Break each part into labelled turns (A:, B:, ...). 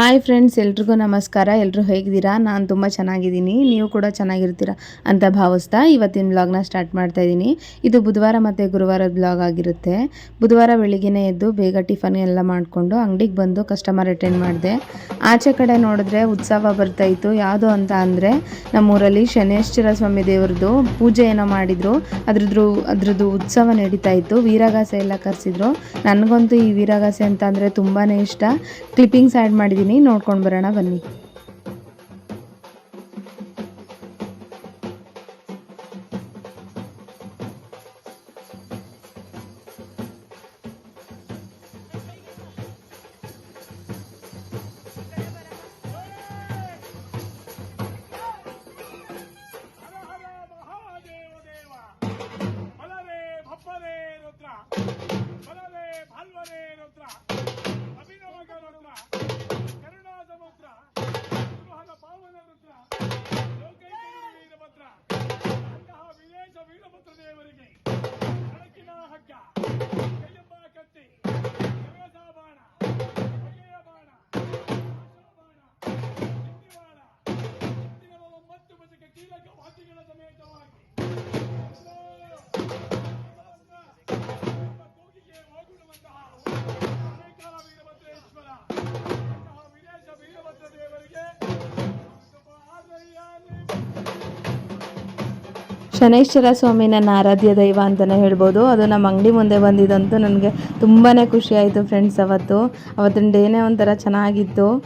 A: Hi friends, ಎಲ್ರಿಗೂ ನಮಸ್ಕಾರ. ಎಲ್ಲರೂ ಹೇಗಿದ್ದೀರಾ? ನಾನು ತುಂಬ ಚೆನ್ನಾಗಿದ್ದೀನಿ. ನೀವು ಕೂಡ ಚೆನ್ನಾಗಿರ್ತೀರಾ ಅಂತ ಭಾವಿಸ್ತಾ ಇವತ್ತಿನ ಬ್ಲಾಗ್ನ ಸ್ಟಾರ್ಟ್ ಮಾಡ್ತಾ ಇದ್ದೀನಿ. ಇದು ಬುಧವಾರ ಮತ್ತು ಗುರುವಾರದ ಬ್ಲಾಗ್ ಆಗಿರುತ್ತೆ. ಬುಧವಾರ ಬೆಳಿಗ್ಗೆನೇ ಎದ್ದು ಬೇಗ ಟಿಫನ್ ಎಲ್ಲ ಮಾಡಿಕೊಂಡು ಅಂಗಡಿಗೆ ಬಂದು ಕಸ್ಟಮರ್ ಅಟೆಂಡ್ ಮಾಡಿದೆ. ಆಚೆ ಕಡೆ ನೋಡಿದ್ರೆ ಉತ್ಸವ ಬರ್ತಾಯಿತ್ತು ಯಾವುದು ಅಂತ ಅಂದರೆ ನಮ್ಮೂರಲ್ಲಿ ಶನೇಶ್ವರ ಸ್ವಾಮಿ ದೇವ್ರದ್ದು ಪೂಜೆ ಏನೋ ಮಾಡಿದ್ರು. ಅದ್ರದ್ದು ಅದ್ರದ್ದು ಉತ್ಸವ ನಡೀತಾ ಇತ್ತು. ವೀರಗಾಸೆ ಎಲ್ಲ ಕರೆಸಿದ್ರು. ನನಗಂತೂ ಈ ವೀರಗಾಸೆ ಅಂತ ಅಂದರೆ ತುಂಬಾ ಇಷ್ಟ. ಕ್ಲಿಪ್ಪಿಂಗ್ಸ್ ಆ್ಯಡ್ ಮಾಡಿದ್ದೀನಿ ನೋಡ್ಕೊಂಡು ಬರೋಣ ಬನ್ನಿ. ಶನೈಶ್ವರ ಸ್ವಾಮಿನ ಆರಾಧ್ಯ ದೈವ ಅಂತಲೇ ಹೇಳ್ಬೋದು. ಅದು ನಮ್ಮ ಅಂಗಡಿ ಮುಂದೆ ಬಂದಿದ್ದಂತೂ ನನಗೆ ತುಂಬಾ ಖುಷಿಯಾಯಿತು ಫ್ರೆಂಡ್ಸ್ ಅವತ್ತು. ಅವತ್ತಿನ ಡೇನೇ ಒಂಥರ ಚೆನ್ನಾಗಿತ್ತು.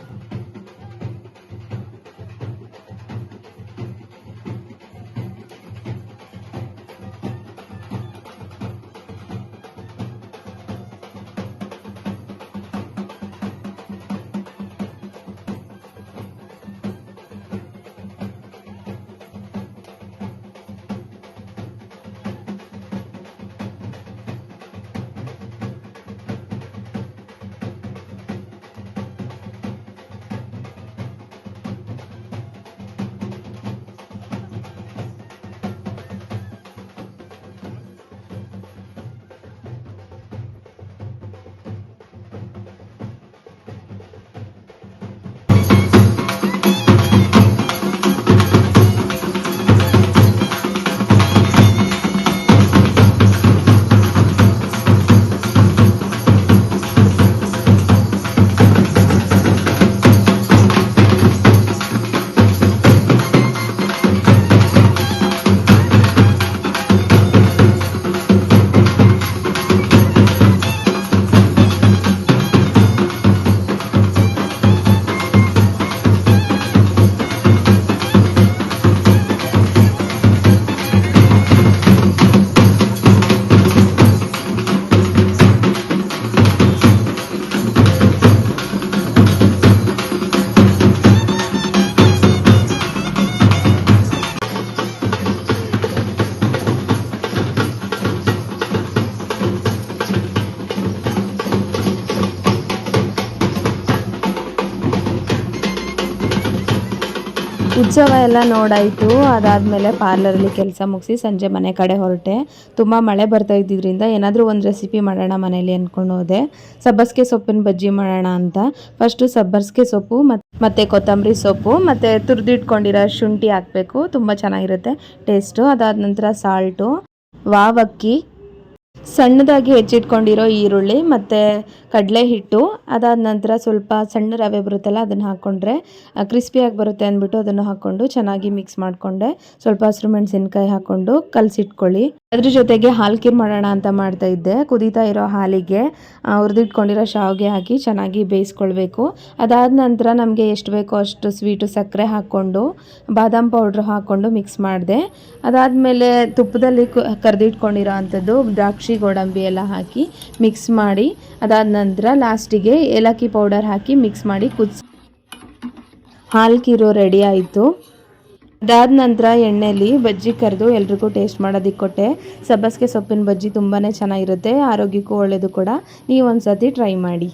A: ಉತ್ಸವ ಎಲ್ಲ ನೋಡಾಯಿತು. ಅದಾದಮೇಲೆ ಪಾರ್ಲರಲ್ಲಿ ಕೆಲಸ ಮುಗಿಸಿ ಸಂಜೆ ಮನೆ ಕಡೆ ಹೊರಟೆ. ತುಂಬ ಮಳೆ ಬರ್ತಾ ಇದ್ದಿದ್ದರಿಂದ ಏನಾದರೂ ಒಂದು ರೆಸಿಪಿ ಮಾಡೋಣ ಮನೇಲಿ ಅಂದ್ಕೊಂಡು ಹೋದೆ. ಸಬ್ಬಸ್ಗೆ ಸೊಪ್ಪಿನ ಬಜ್ಜಿ ಮಾಡೋಣ ಅಂತ. ಫಸ್ಟು ಸಬ್ಬಸ್ಗೆ ಸೊಪ್ಪು ಮತ್ತು ಕೊತ್ತಂಬರಿ ಸೊಪ್ಪು, ಮತ್ತು ತುರಿದಿಟ್ಕೊಂಡಿರೋ ಶುಂಠಿ ಹಾಕಬೇಕು. ತುಂಬ ಚೆನ್ನಾಗಿರುತ್ತೆ. ಟೇಸ್ಟು ಅದಾದ ನಂತರ ಸಾಲ್ಟು ವಾವಕ್ಕಿ ಸಣ್ಣದಾಗಿ ಹೆಚ್ಚಿಟ್ಕೊಂಡಿರೋ ಈರುಳ್ಳಿ ಮತ್ತು ಕಡಲೆ ಹಿಟ್ಟು ಅದಾದ ನಂತರ ಸ್ವಲ್ಪ ಸಣ್ಣ ರವೆ ಬರುತ್ತಲ್ಲ ಅದನ್ನು ಹಾಕ್ಕೊಂಡ್ರೆ ಕ್ರಿಸ್ಪಿಯಾಗಿ ಬರುತ್ತೆ ಅಂದ್ಬಿಟ್ಟು ಅದನ್ನು ಹಾಕ್ಕೊಂಡು ಚೆನ್ನಾಗಿ ಮಿಕ್ಸ್ ಮಾಡಿಕೊಂಡೆ. ಸ್ವಲ್ಪ ಹಸಿರು ಮೆಣಸಿನ್ಕಾಯಿ ಹಾಕ್ಕೊಂಡು ಕಲಸಿಟ್ಕೊಳ್ಳಿ. ಅದ್ರ ಜೊತೆಗೆ ಹಾಲು ಕೀರ್ ಮಾಡೋಣ ಅಂತ ಮಾಡ್ತಾ ಇದ್ದೆ. ಕುದೀತಾ ಇರೋ ಹಾಲಿಗೆ ಹುರಿದಿಟ್ಕೊಂಡಿರೋ ಶಾವಿಗೆ ಹಾಕಿ ಚೆನ್ನಾಗಿ ಬೇಯಿಸ್ಕೊಳ್ಬೇಕು. ಅದಾದ ನಂತರ ನಮಗೆ ಎಷ್ಟು ಬೇಕೋ ಅಷ್ಟು ಸ್ವೀಟು ಸಕ್ಕರೆ ಹಾಕ್ಕೊಂಡು, ಬಾದಾಮ್ ಪೌಡ್ರ್ ಹಾಕ್ಕೊಂಡು ಮಿಕ್ಸ್ ಮಾಡಿದೆ. ಅದಾದಮೇಲೆ ತುಪ್ಪದಲ್ಲಿ ಕರೆದಿಟ್ಕೊಂಡಿರೋ ಅಂಥದ್ದು ದ್ರಾಕ್ಷಿ ಗೋಡಂಬಿ ಎಲ್ಲ ಹಾಕಿ ಮಿಕ್ಸ್ ಮಾಡಿ, ಅದಾದ ನಂತರ ಲಾಸ್ಟಿಗೆ ಏಲಕ್ಕಿ ಪೌಡರ್ ಹಾಕಿ ಮಿಕ್ಸ್ ಮಾಡಿ ಕುದಿಸ್ ಹಾಲ್ಕಿರೋ ರೆಡಿ ಆಯಿತು. ಅದಾದ ನಂತರ ಎಣ್ಣೆಲಿ ಬಜ್ಜಿ ಕರೆದು ಎಲ್ರಿಗೂ ಟೇಸ್ಟ್ ಮಾಡೋದಕ್ಕೆ ಕೊಟ್ಟೆ. ಸಬ್ಬಸಿಗೆ ಸೊಪ್ಪಿನ ಬಜ್ಜಿ ತುಂಬಾ ಚೆನ್ನಾಗಿರುತ್ತೆ, ಆರೋಗ್ಯಕ್ಕೂ ಒಳ್ಳೆಯದು ಕೂಡ. ನೀವು ಒಂದ್ಸತಿ ಟ್ರೈ ಮಾಡಿ.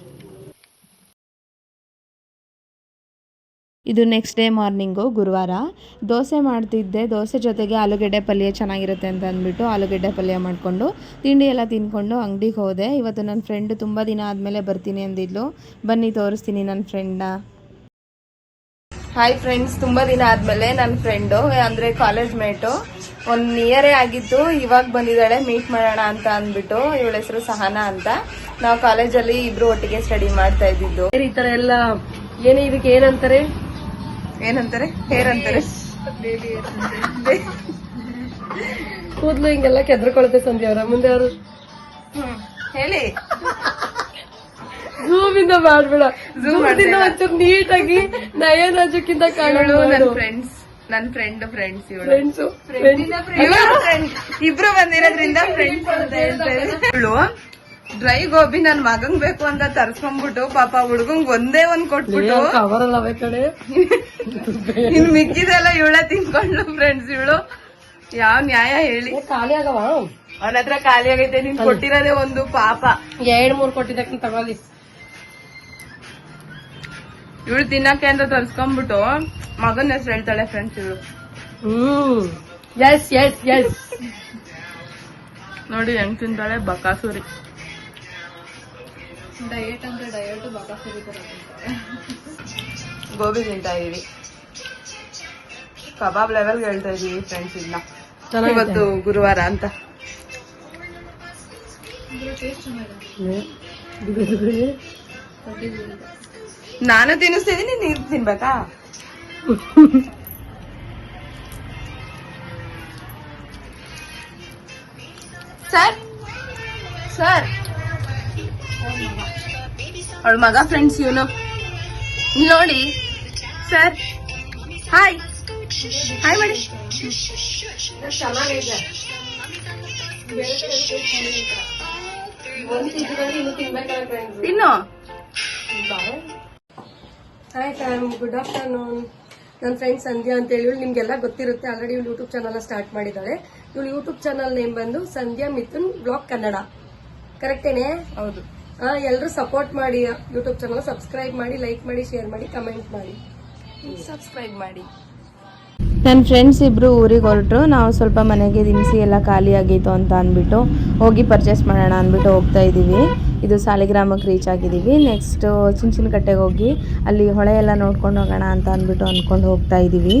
A: ಇದು ನೆಕ್ಸ್ಟ್ ಡೇ ಮಾರ್ನಿಂಗು, ಗುರುವಾರ. ದೋಸೆ ಮಾಡ್ತಿದ್ದೆ. ದೋಸೆ ಜೊತೆಗೆ ಆಲೂಗಡ್ಡೆ ಪಲ್ಯ ಚೆನ್ನಾಗಿರುತ್ತೆ ಅಂತ ಅಂದ್ಬಿಟ್ಟು ಆಲೂಗಡ್ಡೆ ಪಲ್ಯ ಮಾಡಿಕೊಂಡು, ತಿಂಡಿ ಎಲ್ಲ ತಿಂದ್ಕೊಂಡು ಅಂಗಡಿಗೆ ಹೋದೆ. ಇವತ್ತು ನನ್ನ ಫ್ರೆಂಡ್ ತುಂಬ ದಿನ ಆದಮೇಲೆ ಬರ್ತೀನಿ ಅಂದಿದ್ಲು. ಬನ್ನಿ, ತೋರಿಸ್ತೀನಿ ನನ್ನ ಫ್ರೆಂಡ್ನ ಹಾಯ್ ಫ್ರೆಂಡ್ಸ್ ತುಂಬಾ ದಿನ ಆದ್ಮೇಲೆ ನನ್ನ ಫ್ರೆಂಡು ಅಂದ್ರೆ ಕಾಲೇಜ್ ಮೇಟು ಒಂದ್ ಇಯರೇ ಆಗಿತ್ತು ಇವಾಗ ಬಂದಿದ್ದಾಳೆ ಮೀಟ್ ಮಾಡೋಣ ಅಂತ ಅಂದ್ಬಿಟ್ಟು ಇವಳ ಹೆಸರು ಸಹನಾ ಅಂತ. ನಾವು ಕಾಲೇಜಲ್ಲಿ ಇಬ್ರು ಒಟ್ಟಿಗೆ ಸ್ಟಡಿ ಮಾಡ್ತಾ ಇದ್ದಿದ್ದು.
B: ಈ ತರ ಎಲ್ಲ ಏನೇ ಇದಕ್ಕೆ ಏನಂತಾರೆ?
A: ಏನಂತಾರೆ? ಹೇರ್ ಅಂತಾರೆ.
B: ಕೂದ್ಲು ಹಿಂಗೆಲ್ಲ ಕೆದ್ರಕೊಳುತ್ತೆ ಸಂಧ್ಯಾ ಅವರ. ಮುಂದೆ ಅವರು.
A: ಹೇಳಿ.
B: ಝೂಮ್ ಇಂದ ಮಾಡ್ಬೇಡ ಝೂಮ್ ಇಂದ ಒಂಚೂರು ನೀಟಾಗಿ ನಯನಾಜಕ್ಕಿಂತ
A: ಇವಳು ನನ್ನ
B: ಕಾಣೋಳು
A: ಫ್ರೆಂಡ್ಸ್ ನನ್ ಫ್ರೆಂಡ್ ಫ್ರೆಂಡ್ಸ್ ಇವಳು.
B: ಫ್ರೆಂಡ್ಸು
A: ಇಬ್ರು ಬಂದಿರೋದ್ರಿಂದ ಫ್ರೆಂಡ್ಸ್ ಅಂತ ಇವಳು ಡ್ರೈ ಗೋಬಿ ನನ್ ಮಗಂಗ್ ಬೇಕು ಅಂತ ತರ್ಸ್ಕೊಂಡ್ಬಿಟ್ಟು ಪಾಪ ಹುಡ್ಗಂಗ್ ಒಂದೇ ಒಂದ್ ಕೊಟ್ಬಿಟ್ಟು
B: ಕಡೆ
A: ಇನ್ ಮಿಕ್ಕಿದೆಲ್ಲ ಇವಳ ತಿನ್ಕೊಂಡ್ಲು ಫ್ರೆಂಡ್ಸ್ ಇವಳು. ಯಾವ ನ್ಯಾಯ ಹೇಳಿ.
B: ಖಾಲಿ ಆಗವ?
A: ಅವನ ಹತ್ರ ಖಾಲಿ ಆಗೈತೆ ನೀನ್ ಕೊಟ್ಟಿರೋದೇ ಒಂದು ಪಾಪ.
B: ಎರಡ್ ಮೂರ್ ಕೊಟ್ಟಿದ್ದಕ್ಕೆ ತಗೊಳ್ಳಿ.
A: ಇವಳು ತಿನ್ನಕ್ಕೆ ಅಂತ ತರ್ಸ್ಕೊಂಡ್ಬಿಟ್ಟು ಮಗನ ಹೆಸರು ಹೇಳ್ತಾಳೆ ಫ್ರೆಂಡ್ಸ್ ಇವಳು.
B: ಹ್ಮ್. ಎಸ್ ಎಸ್ ಎಸ್
A: ನೋಡಿ ಹೆಂಗ್ ತಿಂತಾಳೆ ಬಕಾಸುರಿ.
B: ಡಯಟ್ ಅಂದ್ರೆ ಡಯಟ್ ಬಕಾಸೂರಿ
A: ಗೋಬಿ ತಿಂತಾ ಇದೀವಿ. ಕಬಾಬ್ ಲೆವೆಲ್ ಹೇಳ್ತಾ ಇದೀವಿ ಫ್ರೆಂಡ್ಸ್ ಇದನ್ನ
B: ಚೆನ್ನಾಗಿದೆ.
A: ಇವತ್ತು ಗುರುವಾರ ಅಂತ. ನಾನು ತಿನ್ನಿಸ್ತಿದೀನಿ ನೀರು ತಿನ್ಬೇಕಾ? Sir sir. ಅವಳ ಮಗ ಫ್ರೆಂಡ್ಸ್ ಇವನು. ನೋಡಿ ಸರ್. ಹಾಯ್ ಹಾಯ್ ಮಾಡಿ ತಿನ್ನು
B: ಹಾಯ್ ಟೈಮ್ ಗುಡ್ ಆಫ್ಟರ್ನೂನ್ ನನ್ನ ಫ್ರೆಂಡ್ ಸಂಧ್ಯಾ ಅಂತ ಹೇಳಿ ಇವಳು ನಿಮ್ಗೆಲ್ಲ ಗೊತ್ತಿರುತ್ತೆ. ಆಲ್ರೆಡಿ ಇವಳು ಯೂಟ್ಯೂಬ್ ಚಾನಲ್ ಸ್ಟಾರ್ಟ್ ಮಾಡಿದ್ದಾಳೆ ಇವಳು ಯೂಟ್ಯೂಬ್ ಚಾನಲ್ ನೇಮ್ ಬಂದು ಸಂಧ್ಯಾ ಮಿಥುನ್ ಬ್ಲಾಗ್ ಕನ್ನಡ. ಕರೆಕ್ಟೇನೆ
A: ಹೌದು.
B: ಎಲ್ಲರೂ ಸಪೋರ್ಟ್ ಮಾಡಿ. ಯೂಟ್ಯೂಬ್ ಚಾನಲ್ ಸಬ್ಸ್ಕ್ರೈಬ್ ಮಾಡಿ ಲೈಕ್ ಮಾಡಿ ಶೇರ್ ಮಾಡಿ ಕಮೆಂಟ್ ಮಾಡಿ.
A: ಸಬ್ಸ್ಕ್ರೈಬ್ ಮಾಡಿ. ನನ್ನ ಫ್ರೆಂಡ್ಸ್ ಇಬ್ಬರು ಊರಿಗೆ ಹೊರಟರು. ನಾವು ಸ್ವಲ್ಪ ಮನೆಗೆ ದಿನಸಿ ಎಲ್ಲ ಖಾಲಿ ಆಗಿತ್ತು ಅಂತ ಅಂದ್ಬಿಟ್ಟು ಹೋಗಿ ಪರ್ಚೇಸ್ ಮಾಡೋಣ ಅಂದ್ಬಿಟ್ಟು ಹೋಗ್ತಾ ಇದ್ದೀವಿ. ಇದು ಸಾಲಿಗ್ರಾಮಕ್ಕೆ ರೀಚ್ ಆಗಿದ್ದೀವಿ. ನೆಕ್ಸ್ಟ್ ಚಿಂಚಿನಕಟ್ಟೆಗೆ ಹೋಗಿ ಅಲ್ಲಿ ಹೊಳೆ ಎಲ್ಲ ನೋಡ್ಕೊಂಡು ಹೋಗೋಣ ಅಂತ ಅಂದ್ಬಿಟ್ಟು ಅಂದ್ಕೊಂಡು ಹೋಗ್ತಾ ಇದ್ದೀವಿ.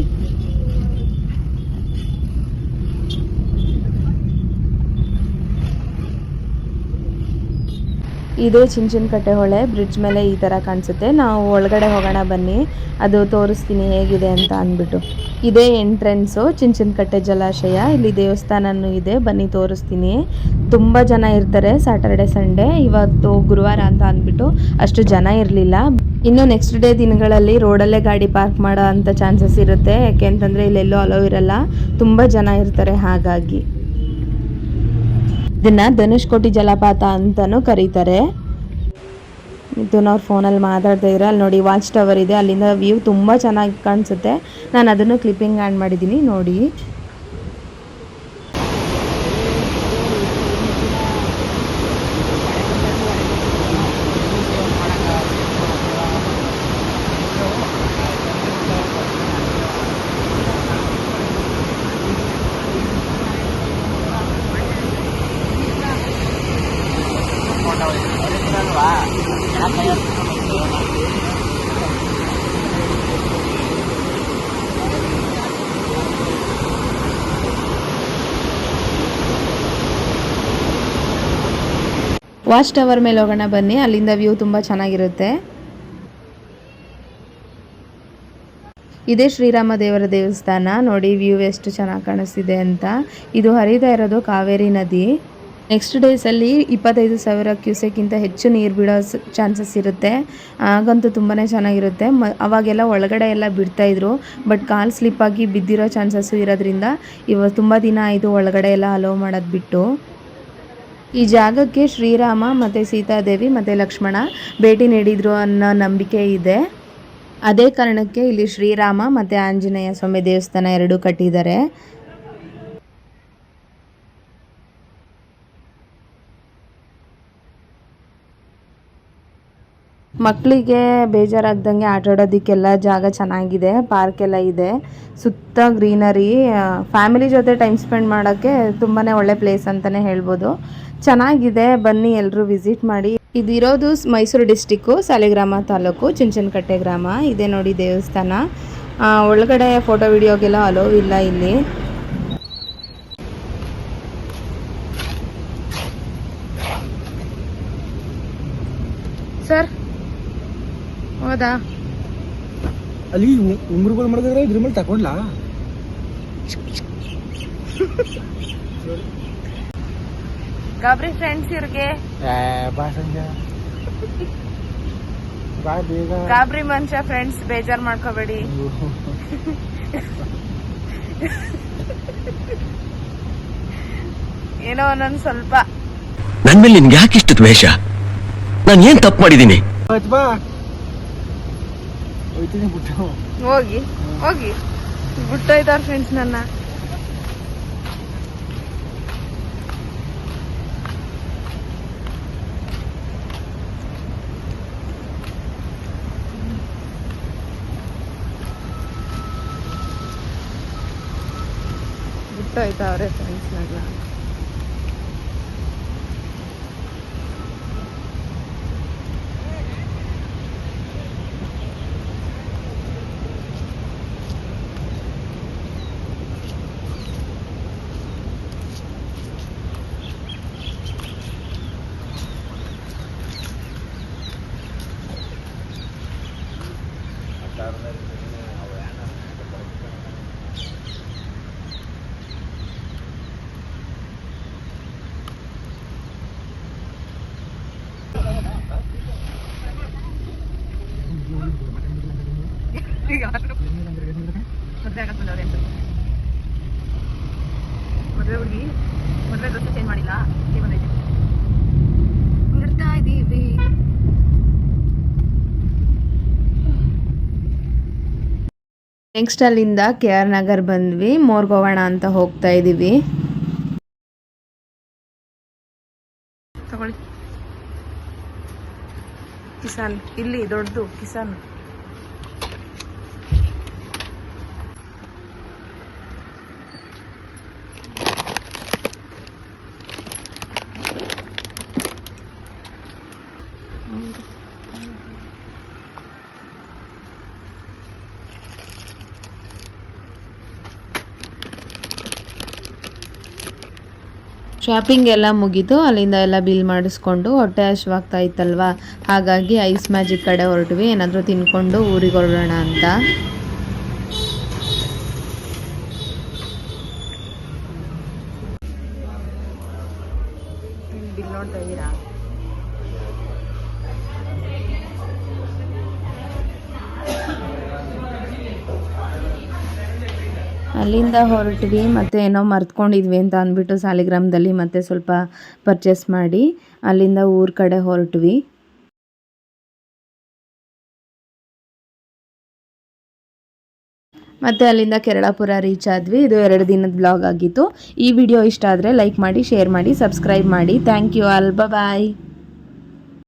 A: ಇದು ಚಿಂಚಿನಕಟ್ಟೆ ಹೊಳೆ. ಬ್ರಿಡ್ಜ್ ಮೇಲೆ ಈ ಥರ ಕಾಣಿಸುತ್ತೆ. ನಾವು ಒಳಗಡೆ ಹೋಗೋಣ ಬನ್ನಿ. ಅದು ತೋರಿಸ್ತೀನಿ ಹೇಗಿದೆ ಅಂತ ಅಂದ್ಬಿಟ್ಟು. ಇದೇ ಎಂಟ್ರೆನ್ಸು, ಚಿಂಚಿನಕಟ್ಟೆ ಜಲಾಶಯ. ಇಲ್ಲಿ ದೇವಸ್ಥಾನನೂ ಇದೆ, ಬನ್ನಿ ತೋರಿಸ್ತೀನಿ. ತುಂಬ ಜನ ಇರ್ತಾರೆ ಸ್ಯಾಟರ್ಡೆ ಸಂಡೇ ಇವತ್ತು ಗುರುವಾರ ಅಂತ ಅಂದ್ಬಿಟ್ಟು ಅಷ್ಟು ಜನ ಇರಲಿಲ್ಲ. ಇನ್ನು ನೆಕ್ಸ್ಟ್ ಡೇ ದಿನಗಳಲ್ಲಿ ರೋಡಲ್ಲೇ ಗಾಡಿ ಪಾರ್ಕ್ ಮಾಡೋ ಅಂಥ ಚಾನ್ಸಸ್ ಇರುತ್ತೆ. ಯಾಕೆ ಅಂತಂದರೆ ಇಲ್ಲೆಲ್ಲೂ ಅಲೋ ಇರಲ್ಲ. ತುಂಬ ಜನ ಇರ್ತಾರೆ ಹಾಗಾಗಿ. ಇದನ್ನು ಧನುಷ್ಕೋಟಿ ಜಲಪಾತ ಅಂತಲೂ ಕರೀತಾರೆ. ಮಿಥುನ್ ಅವ್ರ ಫೋನಲ್ಲಿ ಮಾತಾಡ್ತಾ ಇದ್ರೆ, ಅಲ್ಲಿ ನೋಡಿ ವಾಚ್ ಟವರ್ ಇದೆ, ಅಲ್ಲಿಂದ ವ್ಯೂ ತುಂಬ ಚೆನ್ನಾಗಿ ಕಾಣಿಸುತ್ತೆ. ನಾನು ಅದನ್ನು ಕ್ಲಿಪ್ಪಿಂಗ್ ಆ್ಯಂಡ್ ಮಾಡಿದ್ದೀನಿ, ನೋಡಿ. ವಾಚ್ ಟವರ್ ಮೇಲೆ ಹೋಗೋಣ ಬನ್ನಿ, ಅಲ್ಲಿಂದ ವ್ಯೂ ತುಂಬ ಚೆನ್ನಾಗಿರುತ್ತೆ. ಇದೇ ಶ್ರೀರಾಮ ದೇವರ ದೇವಸ್ಥಾನ, ನೋಡಿ ವ್ಯೂ ಎಷ್ಟು ಚೆನ್ನಾಗಿ ಕಾಣಿಸ್ತಿದೆ ಅಂತ. ಇದು ಹರಿತಾ ಇರೋದು ಕಾವೇರಿ ನದಿ. ನೆಕ್ಸ್ಟ್ ಡೇಸಲ್ಲಿ ಇಪ್ಪತ್ತೈದು ಸಾವಿರ ಕ್ಯೂಸೆಕ್ಕಿಂತ ಹೆಚ್ಚು ನೀರು ಬಿಡೋ ಚಾನ್ಸಸ್ ಇರುತ್ತೆ. ಆಗಂತೂ ತುಂಬಾ ಚೆನ್ನಾಗಿರುತ್ತೆ. ಮ ಅವಾಗೆಲ್ಲ ಒಳಗಡೆ ಎಲ್ಲ ಬಿಡ್ತಾಯಿದ್ರು ಬಟ್ ಕಾಲು ಸ್ಲಿಪ್ಪಾಗಿ ಬಿದ್ದಿರೋ ಚಾನ್ಸಸ್ಸು ಇರೋದ್ರಿಂದ ಇವಾಗ ತುಂಬ ದಿನ ಆಯಿತು ಒಳಗಡೆ ಎಲ್ಲ ಅಲೋ ಮಾಡೋದು ಬಿಟ್ಟು. ಈ ಜಾಗಕ್ಕೆ ಶ್ರೀರಾಮ ಮತ್ತು ಸೀತಾದೇವಿ ಮತ್ತು ಲಕ್ಷ್ಮಣ ಭೇಟಿ ನೀಡಿದ್ರು ಅನ್ನೋ ನಂಬಿಕೆ ಇದೆ. ಅದೇ ಕಾರಣಕ್ಕೆ ಇಲ್ಲಿ ಶ್ರೀರಾಮ ಮತ್ತು ಆಂಜನೇಯ ಸ್ವಾಮಿ ದೇವಸ್ಥಾನ ಎರಡೂ ಕಟ್ಟಿದ್ದಾರೆ. ಮಕ್ಕಳಿಗೆ ಬೇಜಾರಾಗ್ದಂಗೆ ಆಟ ಆಡೋದಕ್ಕೆಲ್ಲ ಜಾಗ ಚೆನ್ನಾಗಿದೆ ಪಾರ್ಕ್ ಎಲ್ಲ ಇದೆ. ಸುತ್ತ ಗ್ರೀನರಿ ಫ್ಯಾಮಿಲಿ ಜೊತೆ ಟೈಮ್ ಸ್ಪೆಂಡ್ ಮಾಡೋಕ್ಕೆ ತುಂಬಾ ಒಳ್ಳೆ ಪ್ಲೇಸ್ ಅಂತಲೇ ಹೇಳ್ಬೋದು. ಚೆನ್ನಾಗಿದೆ, ಬನ್ನಿ ಎಲ್ಲರೂ ವಿಸಿಟ್ ಮಾಡಿ. ಇದಿರೋದು ಮೈಸೂರು ಡಿಸ್ಟಿಕ್ಕು ಸಾಲಿಗ್ರಾಮ ತಾಲೂಕು, ಚುಂಚನಕಟ್ಟೆ ಗ್ರಾಮ. ಇದೆ ನೋಡಿ ದೇವಸ್ಥಾನ. ಒಳಗಡೆ ಫೋಟೋ ವಿಡಿಯೋಗೆಲ್ಲ ಅಲೋ ಇಲ್ಲ ಇಲ್ಲಿ. ಸರ್ ಹೌದಾ?
C: ಅಲ್ಲಿ ಉಂಗುರುಗಳು ಮಾಡಿದ್ರೆ ಇದ್ರ ಮೇಲೆ ತಕೊಂಡ್ಲ.
A: ಗಾಬ್ರಿ ಫ್ರೆಂಡ್ಸ್ ಇವ್ರಿಗೆ.
C: ಬಾ ಸಂಜೆ ಬಾ ಬೇಗ.
A: ಗಾಬ್ರಿ ಮನುಷ್ಯ ಫ್ರೆಂಡ್ಸ್ ಬೇಜಾರ್ ಮಾಡ್ಕೋಬೇಡಿ. ಏನೋ ಒಂದೊಂದ್ ಸ್ವಲ್ಪ.
D: ನನ್ ಮೇಲೆ ನಿನ್ಗೆ ಯಾಕೆ ಇಷ್ಟು ದ್ವೇಷ? ನಾನು ಏನ್ ತಪ್ಪು ಮಾಡಿದ್ದೀನಿ?
C: ಆಯ್ತು ಬಾ. ಹೋಯ್ತೀನಿ ಬಿಟ್ಟು
A: ಹೋಗಿ ಹೋಗಿ. ಬಿಟ್ಟೋಯ್ತಾರೆ ಫ್ರೆಂಡ್ಸ್ ನನ್ನ. ಬಿಟ್ಟೋಯ್ತಾವ್ರೆ ಫ್ರೆಂಡ್ಸ್ ನನ್ನ. ಮದುವೆ ಆಗಕ್ಕೆ ಬಂದವ್ರೆ ಅಂತ. ಮದುವೆ ಹುಡುಗಿ ಮದುವೆ ಡ್ರೆಸ್ ಚೇಂಜ್ ಮಾಡಿಲ್ಲ ಇಲ್ಲಿ ಬಂದೈತೆ. ಹೊರಡ್ತಾ ಇದ್ದೀವಿ. ನೆಕ್ಸ್ಟ್ ಅಲ್ಲಿಂದ ಕೆ ಆರ್ ನಗರ್ ಬಂದ್ವಿ ಮೋರ್ಗೋವಣ ಅಂತ ಹೋಗ್ತಾ ಇದೀವಿ ತಗೊಳ್ಳಿ. ಕಿಸಾನ್ ಇಲ್ಲಿ ದೊಡ್ಡದು ಕಿಸಾನ್. ಶಾಪಿಂಗ್ ಎಲ್ಲ ಮುಗಿದು ಅಲ್ಲಿಂದ ಎಲ್ಲ ಬಿಲ್ ಮಾಡಿಸ್ಕೊಂಡು ಹೊಟ್ಟೆ ಹಶ್ವಾಗ್ತಾ ಇತ್ತಲ್ವಾ? ಹಾಗಾಗಿ ಐಸ್ ಮ್ಯಾಜಿಕ್ ಕಡೆ ಹೊರಟ್ವಿ. ಏನಾದರೂ ತಿನ್ಕೊಂಡು ಊರಿಗೆ ಹೊರಡೋಣ ಅಂತ. ಅಲ್ಲಿಂದ ಹೊರಟ್ವಿ ಮತ್ತೆ ಏನೋ ಮರ್ತ್ಕೊಂಡಿದ್ವಿ ಅಂತ ಅಂದ್ಬಿಟ್ಟು ಸಾಲಿಗ್ರಾಮದಲ್ಲಿ ಮತ್ತೆ ಸ್ವಲ್ಪ ಪರ್ಚೇಸ್ ಮಾಡಿ ಅಲ್ಲಿಂದ ಊರ ಕಡೆ ಹೊರಟ್ವಿ. ಮತ್ತೆ ಅಲ್ಲಿಂದ ಕೇರಳಪುರ ರೀಚ್ ಆದ್ವಿ. ಇದು ಎರಡು ದಿನದ ಬ್ಲಾಗ್ ಆಗಿತ್ತು. ಈ ವಿಡಿಯೋ ಇಷ್ಟ ಆದರೆ ಲೈಕ್ ಮಾಡಿ ಶೇರ್ ಮಾಡಿ ಸಬ್ಸ್ಕ್ರೈಬ್ ಮಾಡಿ. Thank you all bye